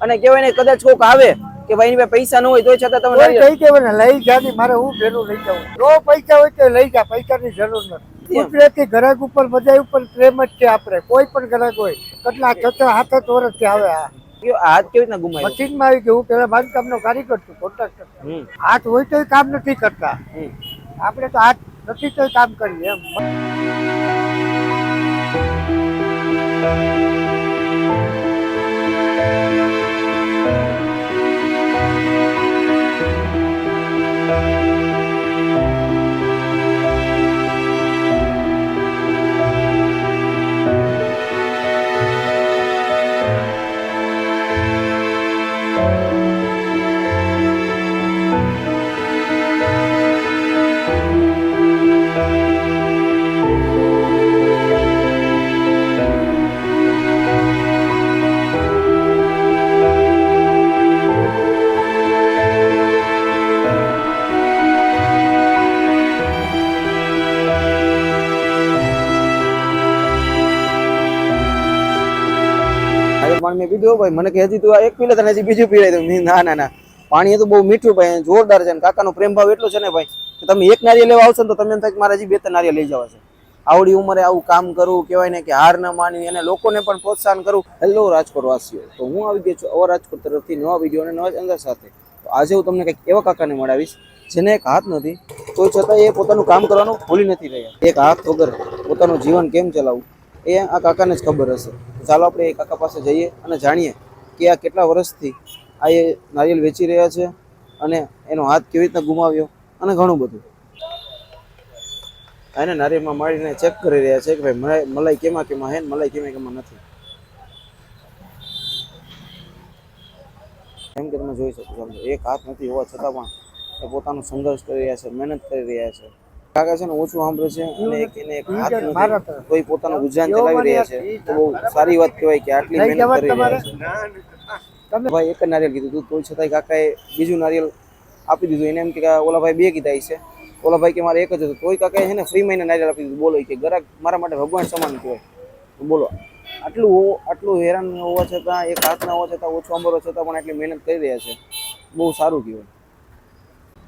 અને કહેવાય ને કદાચ કોક આવે કે ભાઈ ભાઈ પૈસા ન હોય તો છતાં તમે લઈ નારિયેળ કહી ને લઈ જા ની મારે હું ભેરું લઈ જાઉં. જો પૈસા હોય તો લઈ જા પૈસાની જરૂર નથી. કુદરતી ગ્રાહક ઉપર બધા ઉપર પ્રેમ જ છે આપણે. કોઈ પણ ગ્રાહક હોય કેટલા છતાં હાથ જ વર્ષથી આવે આ. હાથ કેવી રીતના ગુમાવ્યો? મશીનમાં આવી ગયું હું પેલા બાંધકામનો કારીગર છું કોન્ટ્રાક્ટર હમ. હાથ હોય તો કામ નથી કરતા. આપણે તો હાથ નથી તો કામ કરીએ એમ. પાણી મેં પીધું ભાઈ મને કે તું આ એક પીલે તને હજી બીજું મેં ના ના ના, પાણી એ તો બહુ મીઠું ભાઈ જોરદાર છે અને કાકાનો પ્રેમ ભાવ એટલો છે ને ભાઈ, કે તમે એક નારિયેલ લેવા આવશો ને તો તમે એમ થાય મારે હજી બે ત્રણ નારિયેલ લઈ જવા છે. આવડી ઉંમરે આવું કામ કરવું કહેવાય ને કે હાર ન માનવી અને લોકોને પણ પ્રોત્સાહન કરવું. હેલો રાજકોટ વાસીઓ તો હું આવી ગયો છું અવર રાજકોટ તરફથી નવા વીડિયો અને નવા અંદર સાથે. તો આજે હું તમને કંઈક એવા કાકાને મળાવીશ, જેને એક હાથ નથી, તો છતાં એ પોતાનું કામ કરવાનું ભૂલી નથી રહ્યા. એક હાથ વગર પોતાનું જીવન કેમ ચલાવવું? એ આ કાકાને જ ખબર હશે. ચાલો આપણે એ કાકા પાસે જઈએ અને જાણીએ કે આ કેટલા વર્ષથી આ એ નારિયેળ વેચી રહ્યા છે અને એનો હાથ કેવી રીતના ગુમાવ્યો અને ઘણું બધું. એને નારિયેળમાં માળીને ચેક કરી રહ્યા છે કે ભાઈ મલાઈ મલાઈ કેમાં કેમાં હે ને મલાઈ કેમાં કેમાં નથી. એમ કે તમે જોઈ શકો છો. એક હાથ નથી હોવા છતાં પણ એ પોતાનો સંઘર્ષ કરી રહ્યા છે, મહેનત કરી રહ્યા છે. કાકા છે ને ઓછું સાંભળે છે અને એને એક હાથ નથી. કોઈ પોતાનું ગુજરાન ચલાવી રહ્યા છે. તો બહુ સારી વાત કહેવાય કે આટલી મહેનત કરી રહ્યા છે. ભાઈ એક જ નારિયેળ કીધું હતું તોય છતાંય કાકાએ બીજું નારિયેલ આપી દીધું. એને એમ કે ઓલા ભાઈ બે કીધા છે. ઓલા ભાઈ કે મારે એક જ હતું. તોય કાકાએ છે ને ફ્રી મહિને નારિયેલ આપી દીધું. બોલો કે ગરાક મારા માટે ભગવાન સમાન કહેવાય. બોલો. આટલું આટલું હેરાન હોવા છતાં એક હાથ ના હોવા છતાં ઓછો અંબરો છતાં પણ આટલી મહેનત કરી રહ્યા છે. બહુ સારું કહેવાય.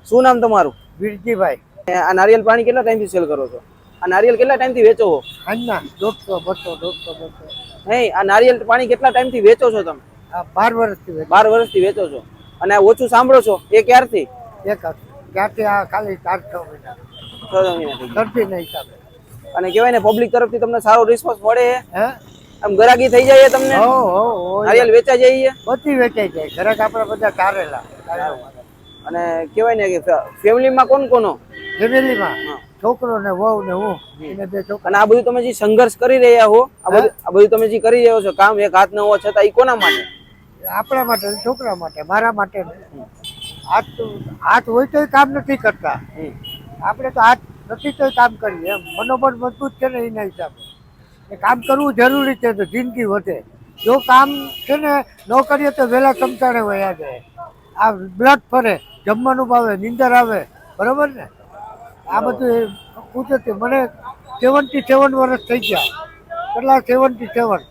શું નામ તમારું? વીરજીભાઈ. આ નારિયેલ પાણી કેટલા ટાઈમથી સેલ કરો છો? આ નારિયેલ કેટલા ટાઈમથી વેચો છો? આજના દોઢસો બસો દોઢસો બસો. નહીં આ નારિયેલ પાણી કેટલા ટાઈમથી વેચો છો તમે? બાર વર્ષથી બાર વર્ષથી વેચો છો. અને ઓછું સાંભળો છો એ ક્યારથી? એક ક્યારથી આ ખાલી ચાર છ મહિના. છ મહિનાથી સરફીના હિસાબે અને કહેવાય ને પબ્લિક તરફથી તમને સારો રિસ્પોન્સ મળે. હે? આમ ગરાગી થઈ જાય તમને? નારિયેળ વેચાઈ જાય બધી વેચાઈ જાય. ગરાક આપણા બધા ચારેલા અને કહેવાય ને કે ફેમિલીમાં કોણ કોનો? ફેમિલીમાં છોકરો ને વહુ ને હું એને બે છોકરા. અને આ બધું તમે જે સંઘર્ષ કરી રહ્યા હો આ બધું આ બધું તમે જે કરી રહ્યા છો કામ એક હાથ ન હોવા છતાં એ કોના માટે? આપણા માટે છોકરા માટે મારા માટે હાથ હાથ હોય તો કામ નથી કરતા. આપણે તો હાથ નથી તો કામ કરીએ. એમ મનોબળ મજબૂત છે ને એના હિસાબે. એ કામ કરવું જરૂરી છે તો જિંદગી વધે. જો કામ છે ને ન કરીએ તો વહેલા સમતાણે વયા જાય. આ બ્લડ ફરે. જમવાનું ભાવે નીંદર આવે બરાબર ને? આ બધું કુદરતી મને સેવન્ટી સેવન વર્ષ થઈ ગયા. કેટલા સેવન્ટી સેવન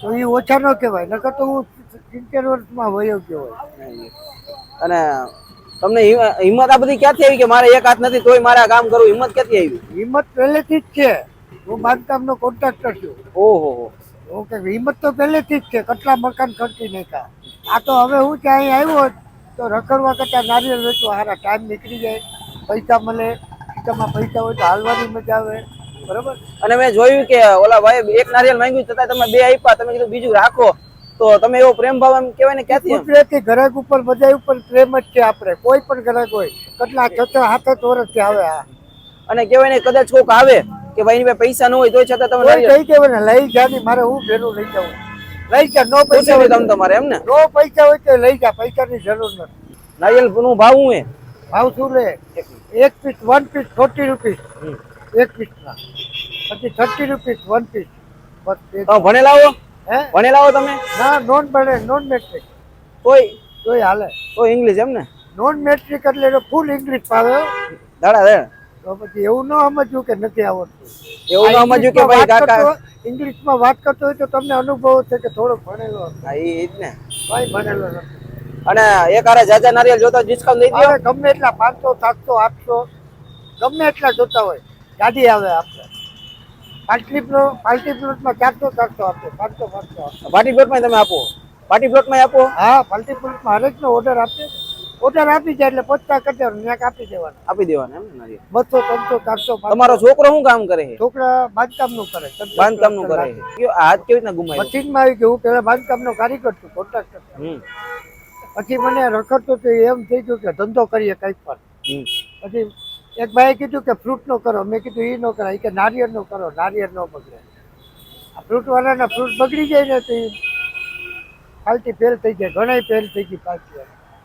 તો એ ઓછા ન કહેવાય. નકર તો હું સિત્તેર વર્ષમાં વયો ગયો હોય. અને તમને હિંમત આ બધી ક્યાંથી આવી કે મારે એક હાથ નથી તોય મારે કામ કરવું? હિંમત ક્યાંથી આવી? હિંમત પહેલેથી જ છે. હું બાંધકામનો કોન્ટ્રાક્ટર છું. ઓહો હો. ઓકે હિંમત તો પહેલેથી જ છે. કેટલા મકાન ખર્ચી નાખ્યા. આ તો હવે હું ત્યાં આવ્યો તો રખડવા કરતાં નારિયેળ વેચવા સારા ટાઈમ નીકળી જાય પૈસા મળે ખિસ્સામાં પૈસા હોય તો હાલવાની મજા આવે બરોબર? અને મેં જોયું કે ઓલા ભાઈ એક નારિયેળ માંગ્યું છતાં તમે બે આપ્યા તમે કીધું બીજું રાખો. તો તમે એવો પ્રેમ ભાવ એમ કહેવાય ને ક્યાંથી? કુદરતી ગ્રાહક ઉપર બધા ઉપર પ્રેમ જ છે આપણે કોઈ પણ ગ્રાહક હોય કેટલા છત્ર હાથ જ વર્ષથી આવે આ. અને કહેવાય ને કદાચ કોક આવે કે ભાઈ એની પૈસા ન હોય તોય છતાં તમે લઈ કહેવાય કહી ને લઈ જા ની મારે હું ભેરું લઈ જાઉં. લઈ જા નો પૈસા હોય તમે તમારે એમ ને? નો પૈસા હોય તો લઈ જા પૈસાની જરૂર નથી. નારિયેળનું ભાવ હે ભાવ શું લે એક piece one piece forty rupees એક પીસ ના. પછી થર્ટી રૂપીસ વન પીસ બસ એ ભણેલા હો હે? ભણેલા હો તમે? ના નોન ભણે નોન મેટ્રિક કોઈ કોઈ હાલે. તો ઇંગ્લિશ એમ ને? નોન મેટ્રિક એટલે ફૂલ ઇંગ્લિશ ફાવે. દાડા દાડા તો પછી એવું ન સમજવું કે નથી આવડતું. એવું ન સમજ્યું કે ભાઈ કાકા ઇંગ્લિશમાં વાત કરતો હોય તો તમને અનુભવ છે કે થોડો ભણેલો. હા એ જ ને. ભાઈ ભણેલો નથી. અને એક હારે જાજા નારિયેલ જોતા ડિસ્કાઉન્ટ દઈ દો ગમે એટલા પાંચસો સાતસો આઠસો ગમે એટલા જોતા હોય ગાડી આવે આપણે પાર્ટી પ્લોટ પાર્ટી પ્લોટમાં ચારસો ચારસો આપો પાંચસો પાંચસો પાર્ટી પ્લોટમાં તમે આપો. પાર્ટી પ્લોટમાં આપો. હા પાર્ટી પ્લોટમાં હરેકનો ઓર્ડર આપે. ઓર્ડર આપી જાય એટલે પચાસ કરી દેવાનું ત્યાં આપી દેવાનું. આપી દેવાના એમ ને બસો ત્રણસો ચારસો તમારો છોકરો શું કામ કરે છોકરા બાંધકામનું કરે બાંધકામનું કરે હાથ કેવી રીતના મશીનમાં આવી ગયું પેલા બાંધકામનો કારીગર છું કોન્ટ્રાક્ટર પછી મને રખડતો તો એમ થઈ ગયું કે ધંધો કરીએ કંઈક પણ. પછી એક ભાઈએ કીધું કે ફ્રૂટનો કરો. મેં કીધું એ ન કરાય. કે નારિયેળનો કરો. નારિયેળ ન બગડે. આ ફ્રૂટવાળાના ફ્રૂટ બગડી જાય ને તો એ પાલટી ફેલ થઈ જાય. ઘણાય ફેલ થઈ ગઈ ફ્રૂટ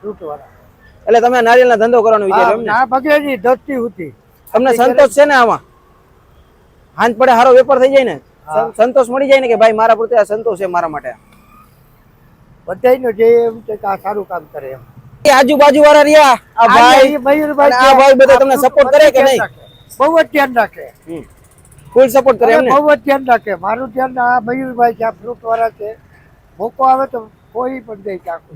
ફ્રૂટવાળા એટલે તમે નારિયેલના ધંધો કરવાનો વિચાર ને? બગડે નહીં ધરતી હતી તમને સંતોષ છે ને આમાં? હાંજ પડે સારો વેપાર થઈ જાય ને? સંતોષ મળી જાય ને કે ભાઈ મારા પ્રત્યે આ સંતોષ છે મારા માટે બધાયનો જે એમ છે કે આ સારું કામ કરે એમ. આજુબાજુ વાળા રહ્યા? આ ભાઈ? મયુરભાઈ આ ભાઈ બધા તમને સપોર્ટ કરે કે નહીં? બહુ જ ધ્યાન રાખે. ફૂલ સપોર્ટ કરે એમને? બહુ જ ધ્યાન રાખે. મારું ધ્યાન આ મયુરભાઈ છે આ ફ્રૂટ વાળા છે. મોકો આવે તો કોઈ પણ દે ચાકુ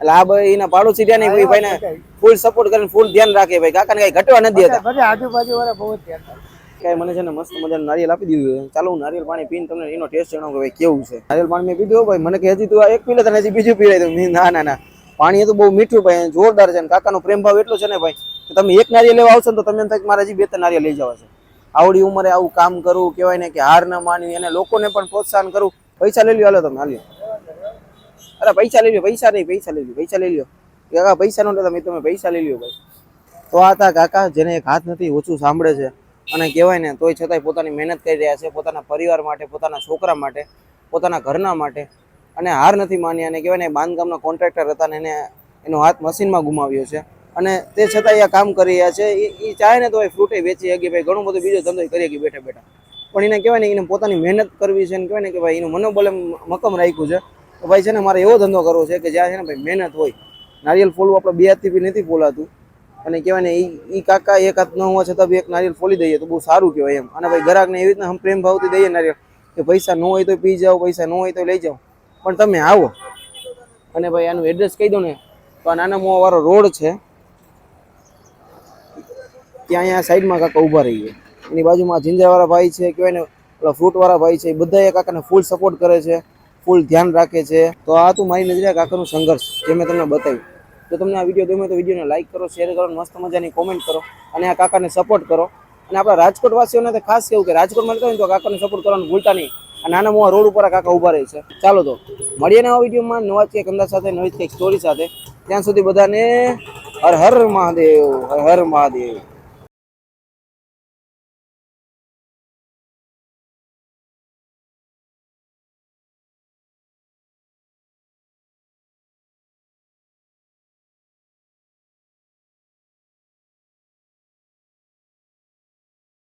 એટલે આ ભાઈ એના પાડોશી રહ્યા ને ભાઈ ને ફૂલ સપોર્ટ કરીને ફૂલ ધ્યાન રાખે ભાઈ. કાકાને કઈ ઘટવા નથી દેતા. બધા આજુબાજુ વાળા બહુ જ ધ્યાન રાખે. કઈ મને છે ને મસ્ત મજાનું નારિયેલ આપી દીધું ચાલો હું નારિયેલ પાણી પીને તમને એનો ટેસ્ટ જણાવું કે ભાઈ કેવું છે. નારિયેલ પાણી મેં પીધું ભાઈ. મને કે હજી તું એક પીલે તને હજી બીજું પી મેં ના ના ના. પાણી તો બહુ મીઠું ભાઈ જોરદાર છે ને. કાકાનો પ્રેમ ભાવ એટલો છે ને ભાઈ, કે તમે એક નારિયેલ લેવા આવશો ને તો તમે એમ થાય કે મારે હજી બે, ત્રણ નારિયેલ લઈ જવા છે. આવડી ઉંમરે આવું કામ કરવું કહેવાય ને કે હાર ન માનવી અને લોકોને પણ પ્રોત્સાહન કરવું. પૈસા લઈ લ્યો, હાલો તમે, હાલ્યો. અરે પૈસા લઈ લ્યો, પૈસા નહીં, પૈસા લઈ લ્યો, પૈસા લઈ લ્યો. કાકા, પૈસા નો લેતા મેં તમે પૈસા લઈ લ્યો ભાઈ. તો આ હતા કાકા, જેને એક હાથ નથી, ઓછું સાંભળે છે. અને કહેવાય ને, તોય છતાંય પોતાની મહેનત કરી રહ્યા છે, પોતાના પરિવાર માટે, પોતાના છોકરા માટે, પોતાના ઘરના માટે. અને હાર નથી માની અને કહેવાય ને, બાંધકામના કોન્ટ્રાક્ટર હતા ને એને, એનો હાથ મશીનમાં ગુમાવ્યો છે. અને તે છતાંય આ કામ કરી રહ્યા છે. એ ચાહે ને તો એ ફ્રૂટે વેચી શકી, ભાઈ ઘણું બધું બીજો ધંધો કરી શકી બેઠા બેઠા. પણ એને કહેવાય ને, એને પોતાની મહેનત કરવી છે ને કહેવાય ને કે ભાઈ એનું મનોબલ એમ મક્કમ રાખ્યું છે. તો ભાઈ છે ને, મારે એવો ધંધો કરવો છે કે જ્યાં છે ને, ભાઈ મહેનત હોય. નારિયેલ ફોલવું આપણે બે હાથથી બી નથી ફોલાતું. અને કહેવાય ને એ કાકા એક હાથ ન હોવા છતાં બી એક નારિયેલ ફોલી દઈએ તો બહુ સારું કહેવાય એમ. અને ભાઈ ગ્રાહકને એવી રીતના પ્રેમ ભાવથી દઈએ નારિયેલ કે પૈસા ન હોય તો પી જાઓ, પૈસા ન હોય તો લઈ જાઓ. પણ તમે આવો. અને ભાઈ આનું એડ્રેસ કહી દો ને, તો આ નાના મોવા વાળો રોડ છે. ત્યાં અહીંયા સાઈડમાં કાકા ઊભા રહીએ એની બાજુમાં જિંજરાવાળા ભાઈ છે, કહેવાય ને, ઓલા ફ્રૂટવાળા ભાઈ છે, એ બધા એ કાકાને ફૂલ સપોર્ટ કરે છે ફૂલ ધ્યાન રાખે છે. તો આ તું મારી નજરે કાકાનું સંઘર્ષ, જે મેં તમને બતાવ્યું. જો તમને આ વીડિયો ગમે તો વિડીયોને લાઇક કરો શેર કરો મસ્ત મજાની કોમેન્ટ કરો અને આ કાકાને સપોર્ટ કરો. અને આપણા રાજકોટવાસીઓને તો ખાસ કેવું કે રાજકોટમાં રહેતા ને તો કાકાને સપોર્ટ કરવાનું ભૂલતા નહીં. આ નાના મોવા રોડ ઉપર આ કાકા ઊભા રહે છે. ચાલો તો, મળીએ નવા વિડીયોમાં. નવા કંઈક અંદાજ સાથે, નવી કંઈક સ્ટોરી સાથે. ત્યાં સુધી બધાને હર હર મહાદેવ, હર હર મહાદેવ.